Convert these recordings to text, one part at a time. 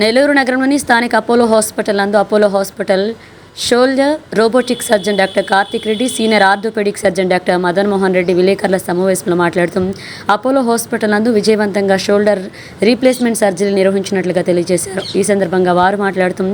నెల్లూరు నగరంలోని స్థానిక Apollo hospital నందు Apollo hospital shoulder robotic surgeon doctor Karthik Reddy senior orthopaedic surgeon doctor Madan Mohan Reddy విలేకరుల సమావేశంలో మాట్లాడుతూ అపోలో హాస్పిటల్ నందు విజయవంతంగా షోల్డర్ రీప్లేస్మెంట్ సర్జరీ నిర్వహించినట్లుగా తెలియజేశారు. ఈ సందర్భంగా వారు మాట్లాడుతూ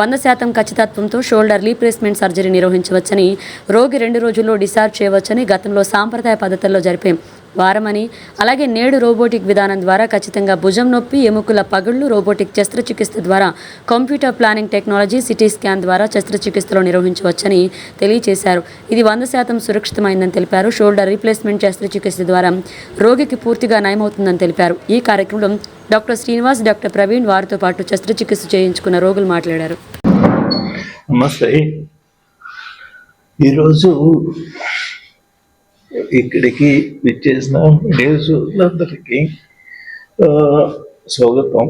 వంద శాతం ఖచ్చితత్వంతో షోల్డర్ రీప్లేస్మెంట్ సర్జరీ నిర్వహించవచ్చని రోగి రెండు రోజుల్లో డిశ్చార్జ్ చేయవచ్చని గతంలో సాంప్రదాయ పద్ధతుల్లో జరిపే వారమని. అలాగే నేడు రోబోటిక్ విధానం ద్వారా ఖచ్చితంగా భుజం నొప్పి ఎముకల పగుళ్ళు రోబోటిక్ శస్త్రచికిత్స ద్వారా computer planning technology CT scan ద్వారా శస్త్రచికిత్సలో నిర్వహించవచ్చని తెలియజేశారు ఇది వంద శాతం సురక్షితమైందని తెలిపారు. షోల్డర్ రీప్లేస్మెంట్ శస్త్రచికిత్స ద్వారా రోగికి పూర్తిగా నయమవుతుందని తెలిపారు. ఈ కార్యక్రమంలో డాక్టర్ శ్రీనివాస్ డాక్టర్ ప్రవీణ్ వారితో పాటు శస్త్రచికిత్స చేయించుకున్న రోగులు మాట్లాడారు. నమస్తే. ఈరోజు ఇక్కడికి విచ్చేసిన న్యూస్లందరికీ స్వాగతం.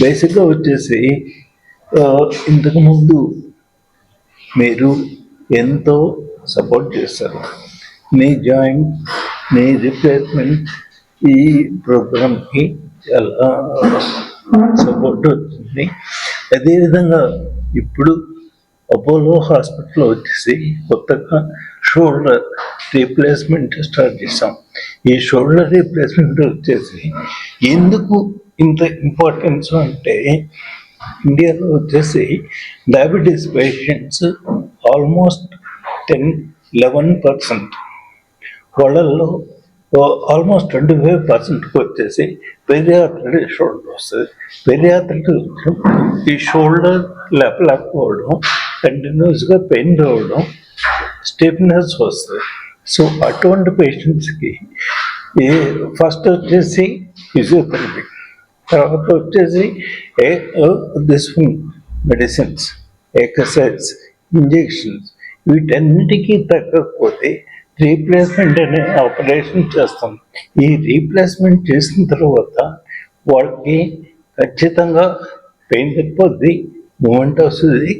బేసిక్గా వచ్చేసి ఇంతకుముందు మీరు ఎంతో సపోర్ట్ చేస్తారు మీ జాయింట్ మీ రిప్లేస్మెంట్ ఈ ప్రోగ్రామ్కి చాలా సపోర్ట్ వచ్చింది? అదేవిధంగా ఇప్పుడు అపోలో హాస్పిటల్ వచ్చేసి కొత్తగా షోల్డర్ రీప్లేస్మెంట్ స్టార్ట్ చేసాం ఈ షోల్డర్ రీప్లేస్మెంట్ వచ్చేసి ఎందుకు ఇంత ఇంపార్టెన్స్ అంటే ఇండియాలో వచ్చేసి diabetes patients almost ten eleven percent వాళ్ళల్లో ఆల్మోస్ట్ ట్వంటీ ఫైవ్ పర్సెంట్కి వచ్చేసి పెరియాథ్రటి షోల్డర్ వస్తుంది. పెరియాథ్రటి ఈ షోల్డర్ లేపలేకపోవడం కంటిన్యూస్గా పెయిన్ రావడం స్టిఫ్నెస్ వస్తుంది. సో అటువంటి పేషెంట్స్కి ఇది ఫస్ట్ వచ్చేసి ఫిజియోథెరపీ తర్వాత వచ్చేసి ఏ దిస్ మెడిసిన్స్ ఎక్సర్సైజ్ ఇంజెక్షన్స్ వీటన్నిటికీ తగ్గకపోతే రీప్లేస్మెంట్ అనే ఆపరేషన్ చేస్తాం. ఈ రీప్లేస్మెంట్ చేసిన తర్వాత వాళ్ళకి ఖచ్చితంగా పెయిన్ తగ్గిపోద్ది మూమెంట్ వస్తుంది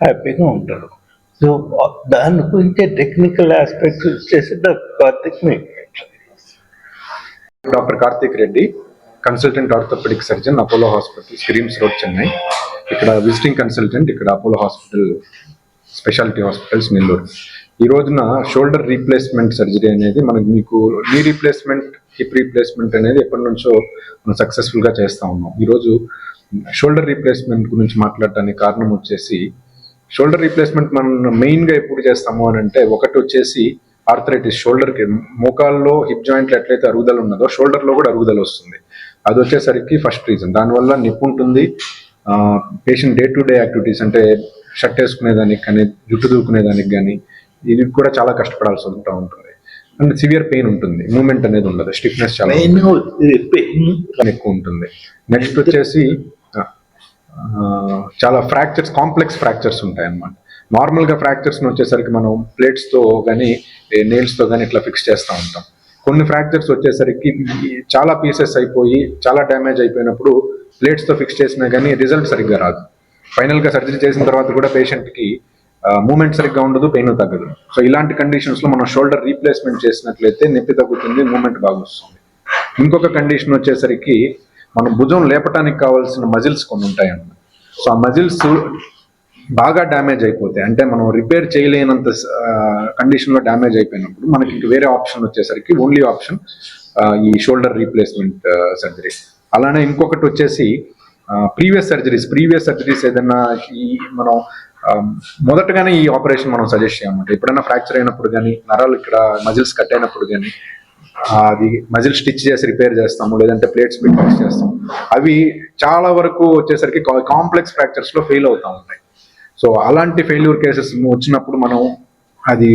హ్యాపీగా ఉంటారు. సో దాని గురించి టెక్నికల్ ఆస్పెక్ట్స్ వచ్చేసి doctor Karthik doctor Karthik Reddy consultant orthopaedic surgeon Apollo hospital Greams road Chennai ఇక్కడ విజిటింగ్ కన్సల్టెంట్ ఇక్కడ Apollo hospital speciality hospitals Nellore ఈ రోజున షోల్డర్ రీప్లేస్మెంట్ సర్జరీ అనేది మనకి మీకు నీ రీప్లేస్మెంట్ హిప్ రీప్లేస్మెంట్ అనేది ఎప్పటి నుంచో మనం సక్సెస్ఫుల్గా చేస్తూ ఉన్నాం. ఈరోజు షోల్డర్ రీప్లేస్మెంట్ గురించి మాట్లాడటానికి కారణం వచ్చేసి షోల్డర్ రీప్లేస్మెంట్ మనం మెయిన్గా ఎప్పుడు చేస్తాము అని అంటే ఒకటి వచ్చేసి ఆర్థరైటిస్ షోల్డర్కి మోకాల్లో హిప్ జాయింట్లో ఎట్లయితే అరుగుదల ఉన్నదో షోల్డర్లో కూడా అరుగుదల వస్తుంది. అది వచ్చేసరికి ఫస్ట్ రీజన్ దానివల్ల నొప్పి ఉంటుంది. Patient day to day activities అంటే షర్ట్ వేసుకునేదానికి కానీ జుట్టు దూకునేదానికి కానీ ఇది కూడా చాలా కష్టపడాల్సి ఉంటా ఉంటుంది. అండ్ సివియర్ పెయిన్ ఉంటుంది. మూమెంట్ అనేది ఉండదు. స్టిఫ్నెస్ చాలా ఎక్కువ ఉంటుంది. నెక్స్ట్ వచ్చేసి చాలా ఫ్రాక్చర్స్ కాంప్లెక్స్ ఫ్రాక్చర్స్ ఉంటాయి అన్నమాట నార్మల్గా ఫ్రాక్చర్స్ని వచ్చేసరికి మనం ప్లేట్స్తో కానీ నెయిల్స్తో కానీ ఇట్లా ఫిక్స్ చేస్తూ ఉంటాం. కొన్ని ఫ్రాక్చర్స్ వచ్చేసరికి చాలా పీసెస్ అయిపోయి చాలా డ్యామేజ్ అయిపోయినప్పుడు ప్లేట్స్తో ఫిక్స్ చేసినా కానీ రిజల్ట్ సరిగ్గా రాదు. ఫైనల్గా సర్జరీ చేసిన తర్వాత కూడా పేషెంట్కి మూమెంట్ సరిగ్గా ఉండదు పెయిన్ తగ్గదు. సో ఇలాంటి కండిషన్స్లో మనం షోల్డర్ రీప్లేస్మెంట్ చేసినట్లయితే నొప్పి తగ్గుతుంది మూమెంట్ బాగా వస్తుంది ఇంకొక కండిషన్ వచ్చేసరికి మనం భుజం లేపటానికి కావాల్సిన మజిల్స్ కొన్ని ఉంటాయన్నమాట సో ఆ మజిల్స్ బాగా డ్యామేజ్ అయిపోతాయి. అంటే మనం రిపేర్ చేయలేనంత కండిషన్లో డ్యామేజ్ అయిపోయినప్పుడు మనకి ఇంక వేరే ఆప్షన్ వచ్చేసరికి ఓన్లీ ఆప్షన్ ఈ షోల్డర్ రీప్లేస్మెంట్ సర్జరీ. అలానే ఇంకొకటి వచ్చేసి ప్రీవియస్ సర్జరీస్. ప్రీవియస్ సర్జరీస్ ఏదైనా ఈ మనం మొదటగానే ఈ ఆపరేషన్ మనం సజెస్ట్ చేయమంటే ఎప్పుడైనా ఫ్రాక్చర్ అయినప్పుడు కానీ నరాలు ఇక్కడ మజిల్స్ కట్ అయినప్పుడు కానీ అది మజిల్ స్టిచ్ చేసి రిపేర్ చేస్తాము లేదంటే ప్లేట్స్ పెట్టి ఫిక్స్ చేస్తాము. అవి చాలా వరకు వచ్చేసరికి కాంప్లెక్స్ ఫ్రాక్చర్స్లో ఫెయిల్ అవుతా ఉంటాయి. సో అలాంటి ఫెయిల్యూర్ కేసెస్ వచ్చినప్పుడు మనం అది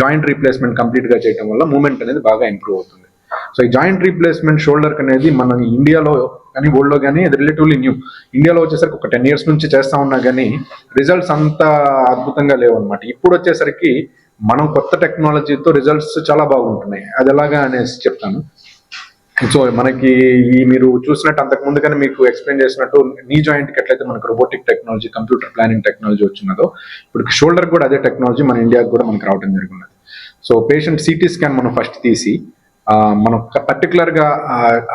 జాయింట్ రీప్లేస్మెంట్ కంప్లీట్గా చేయడం వల్ల మూమెంట్ అనేది బాగా ఇంప్రూవ్ అవుతుంది. సో ఈ జాయింట్ రీప్లేస్మెంట్ షోల్డర్ అనేది మన ఇండియాలో కానీ వరల్డ్లో కానీ అది రిలేటివ్లీ న్యూ ఇండియాలో వచ్చేసరికి ఒక టెన్ ఇయర్స్ నుంచి చేస్తా ఉన్నా కానీ రిజల్ట్స్ అంత అద్భుతంగా లేవు అనమాట ఇప్పుడు వచ్చేసరికి మనం కొత్త టెక్నాలజీతో రిజల్ట్స్ చాలా బాగుంటున్నాయి. అది ఎలాగా అనేసి చెప్తాను. సో మనకి ఈ మీరు చూసినట్టు అంతకు ముందుగానే మీకు ఎక్స్ప్లెయిన్ చేసినట్టు నీ జాయింట్కి ఎట్లయితే మనకు robotic technology computer planning technology వచ్చినదో ఇప్పుడు షోల్డర్ కూడా అదే టెక్నాలజీ మన ఇండియాకి కూడా మనకు రావడం జరిగినది సో పేషెంట్ సిటీ స్కాన్ మనం ఫస్ట్ తీసి మనం పర్టికులర్గా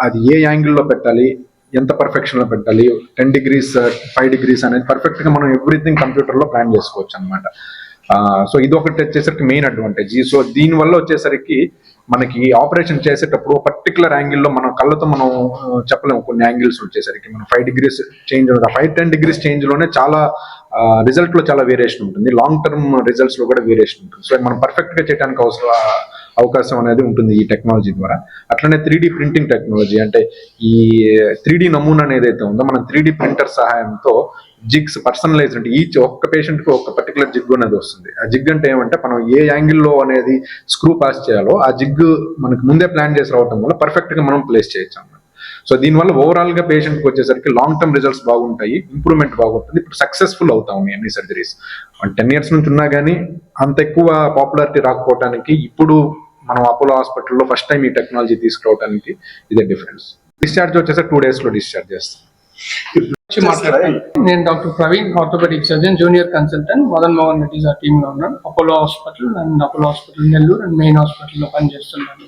అది ఏ యాంగిల్లో పెట్టాలి ఎంత పర్ఫెక్షన్లో పెట్టాలి టెన్ డిగ్రీస్ ఫైవ్ డిగ్రీస్ అనేది పర్ఫెక్ట్గా మనం ఎవ్రీథింగ్ కంప్యూటర్లో ప్లాన్ చేసుకోవచ్చు అనమాట సో ఇది ఒకటి వచ్చేసరికి మెయిన్ అడ్వాంటేజ్ సో దీని వల్ల వచ్చేసరికి మనకి ఆపరేషన్ చేసేటప్పుడు పర్టికులర్ యాంగిల్లో మనం కళ్ళతో మనం చెప్పలేము. కొన్ని యాంగిల్స్ వచ్చేసరికి మనం five degrees change five ten degrees చేంజ్లోనే చాలా రిజల్ట్లో చాలా వేరియేషన్ ఉంటుంది. లాంగ్ టర్మ్ రిజల్ట్స్లో కూడా వేరియేషన్ ఉంటుంది. సో మనం పర్ఫెక్ట్గా చేయడానికి అవసరం అవకాశం అనేది ఉంటుంది ఈ టెక్నాలజీ ద్వారా. అట్లనే త్రీ ప్రింటింగ్ టెక్నాలజీ అంటే ఈ త్రీ నమూనా అనేది అయితే ఉందో మనం త్రీ ప్రింటర్ సహాయంతో జిగ్స్ పర్సనలైజ్ అంటే ఈచ్ ఒక్క పేషెంట్కి ఒక పర్టికులర్ జిగ్ అనేది వస్తుంది. ఆ జిగ్ అంటే ఏమంటే మనం ఏ యాంగిల్లో అనేది స్క్రూ పాస్ చేయాలో ఆ జిగ్ మనకు ముందే ప్లాన్ చేసి రావడం వల్ల పర్ఫెక్ట్గా మనం ప్లేస్ చేయొచ్చు అన్నమాట. సో దీనివల్ల ఓవరాల్గా పేషెంట్కి వచ్చేసరికి లాంగ్ టర్మ్ రిజల్ట్స్ బాగుంటాయి ఇంప్రూవ్మెంట్ బాగుంటుంది ఇప్పుడు సక్సెస్ఫుల్ అవుతాం ఎన్ని సర్జరీస్. టెన్ ఇయర్స్ నుంచి ఉన్నా కానీ అంత ఎక్కువ పాపులారిటీ రాకపోవడానికి ఇప్పుడు మనం అపోలో హాస్పిటల్లో ఫస్ట్ టైం ఈ టెక్నాలజీ తీసుకురావడానికి ఇదే డిఫరెన్స్. డిశ్చార్జ్ వచ్చేసి టూ డేస్లో డిశ్చార్జ్ చేస్తాం. నేను doctor Praveen orthopaedic surgeon junior consultant Madan Mohan Reddy sir టీమ్లో ఉన్నాను Apollo hospital and Apollo hospital Nellore and main హాస్పిటల్లో పనిచేస్తున్నాను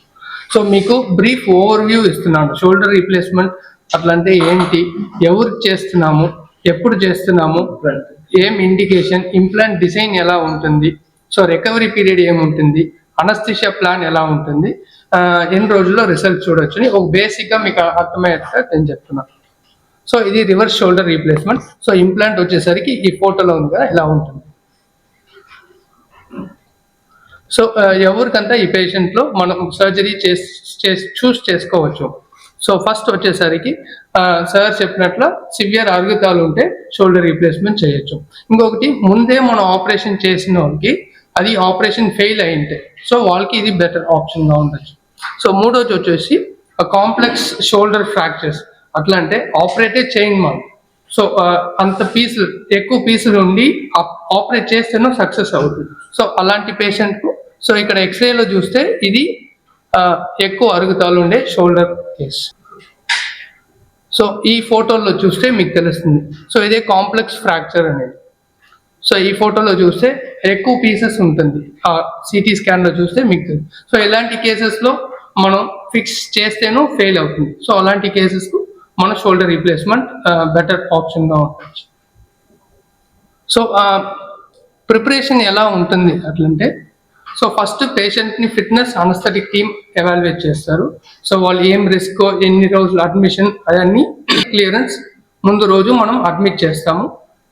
సో మీకు బ్రీఫ్ ఓవర్ వ్యూ ఇస్తున్నాను. షోల్డర్ రీప్లేస్మెంట్ అట్లంటే ఏంటి? ఎవరికి చేస్తున్నాము? ఎప్పుడు చేస్తున్నాము? ఏం ఇండికేషన్ ఇంప్లాంట్ డిజైన్ ఎలా ఉంటుంది? సో రికవరీ పీరియడ్ ఏముంటుంది అనస్థిషియా ప్లాన్ ఎలా ఉంటుంది? ఎన్ని రోజుల్లో రిజల్ట్ చూడొచ్చు అని ఒక బేసిక్గా మీకు అర్థమయ్యేట్టుగా నేను చెప్తున్నాను. సో ఇది reverse shoulder replacement. So implant వచ్చేసరికి ఈ ఫోటోలో ఉంది కదా ఇలా ఉంటుంది. సో ఎవరికంతా ఈ పేషెంట్లో మనం సర్జరీ చేసి చూస్ చేసుకోవచ్చు. సో ఫస్ట్ వచ్చేసరికి సార్ చెప్పినట్లు సివియర్ అరుగుతాలు ఉంటే షోల్డర్ రీప్లేస్మెంట్ చేయొచ్చు. ఇంకొకటి ముందే మనం ఆపరేషన్ చేసిన వాళ్ళకి అది ఆపరేషన్ ఫెయిల్ అయింటే సో వాళ్ళకి ఇది బెటర్ ఆప్షన్గా ఉండొచ్చు. సో మూడోది వచ్చేసి కాంప్లెక్స్ షోల్డర్ ఫ్రాక్చర్స్. అట్లా అంటే ఆపరేటే చేయండి మనం సో అంత పీసులు ఎక్కువ పీసులు ఉండి ఆపరేట్ చేస్తేనే సక్సెస్ అవుతుంది. సో అలాంటి పేషెంట్కు సో ఇక్కడ ఎక్స్రేలో చూస్తే ఇది ఎక్కువ అరుగుతాలు ఉండే షోల్డర్ కేస్. సో ఈ ఫోటోలో చూస్తే మీకు తెలుస్తుంది. సో ఇదే కాంప్లెక్స్ ఫ్రాక్చర్ అనేది. సో ఈ ఫోటోలో చూస్తే ఎక్కువ పీసెస్ ఉంటుంది. ఆ సిటీ స్కాన్లో చూస్తే మీకు తెలుసు సో ఇలాంటి కేసెస్లో మనం ఫిక్స్ చేస్తేనూ ఫెయిల్ అవుతుంది. సో అలాంటి కేసెస్కు మన షోల్డర్ రీప్లేస్మెంట్ బెటర్ ఆప్షన్గా సో ప్రిపరేషన్ ఎలా ఉంటుంది అట్లంటే సో ఫస్ట్ పేషెంట్ని ఫిట్నెస్ అనస్థెటిక్ టీమ్ ఎవాల్యుయేట్ చేస్తారు. సో వాళ్ళు ఏం రిస్క్ ఎన్ని రోజులు అడ్మిషన్ అవన్నీ క్లియరెన్స్ ముందు రోజు మనం అడ్మిట్ చేస్తాము.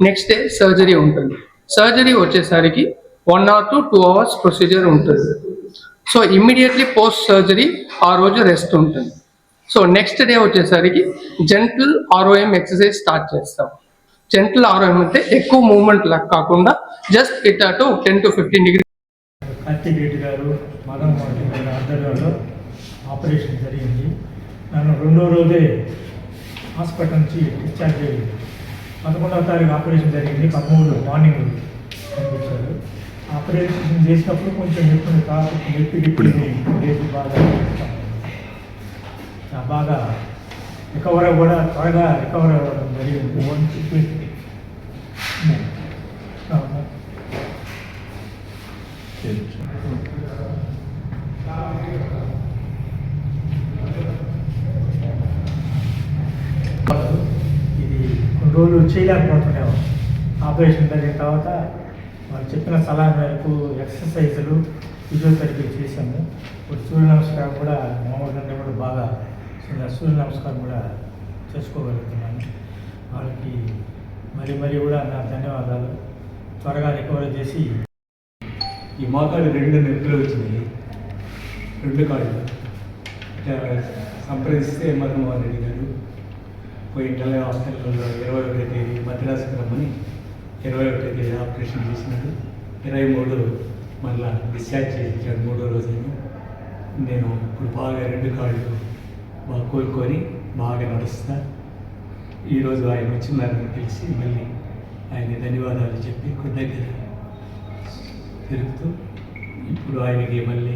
నెక్స్ట్ డే సర్జరీ ఉంటుంది. సర్జరీ వచ్చేసరికి one hour to two hours procedure ఉంటుంది. సో ఇమ్మీడియట్లీ పోస్ట్ సర్జరీ ఆ రోజు రెస్ట్ ఉంటుంది. సో నెక్స్ట్ డే వచ్చేసరికి జెంటల్ ఆర్ఓఎం ఎక్సర్సైజ్ స్టార్ట్ చేస్తాం. జెంటల్ ఆర్ఓఎం అంటే ఎక్కువ మూవ్మెంట్ లాగా కాకుండా జస్ట్ ఇట్ అటు ten to fifteen degree Karthik Reddy garu Madan Mohan Reddy గారి ఆధ్వర్యంలో ఆపరేషన్ జరిగింది. నన్ను రెండో రోజే హాస్పిటల్ నుంచి డిశ్చార్జ్ అయ్యింది పదకొండవ తారీఖు ఆపరేషన్ జరిగింది పదమూడు మార్నింగ్ పంపించారు. ఆపరేషన్ చేసినప్పుడు కొంచెం నొప్పి కాదు నొప్పి బాగా బాగా రికవర్ కూడా త్వరగా రికవర్ అవ్వడం జరిగింది. వన్ ఇది కొన్ని రోజులు చేయలేకపోతున్నాము ఆపరేషన్ జరిగిన తర్వాత వాళ్ళు చెప్పిన సలహా మేరకు ఎక్సర్సైజులు ఫిజియోథెరపీ చేశాము. ఇప్పుడు సూర్య నమస్కారం కూడా మామూలుగా కూడా బాగా ఇలా సూర్య నమస్కారం కూడా చేసుకోగలుగుతున్నాను. వాళ్ళకి మరి మరి కూడా నా ధన్యవాదాలు. త్వరగా రికవరీ చేసి ఈ మోకాళ్ళు రెండు నొప్పులు వచ్చినాయి. రెండు కాళ్ళు. సంప్రదిస్తే మదన్మోహన్ రెడ్డి గారు పోయి నెల హాస్పిటల్లో ఇరవై ఒకటో తేదీ మద్రాసుకు రమ్మని ఇరవై ఒకటో తేదీ ఆపరేషన్ చేసినాడు. ఇరవై మూడు మళ్ళా డిశ్చార్జ్ చేయించాడు మూడో రోజు నేను ఇప్పుడు బాగా రెండు కాళ్ళు కోలుకొని బాగా నడుస్తా. ఈరోజు ఆయన వచ్చినారని తెలిసి మళ్ళీ ఆయన ధన్యవాదాలు చెప్పి కృతజ్ఞత తిరుగుతూ ఇప్పుడు ఆయనకి మళ్ళీ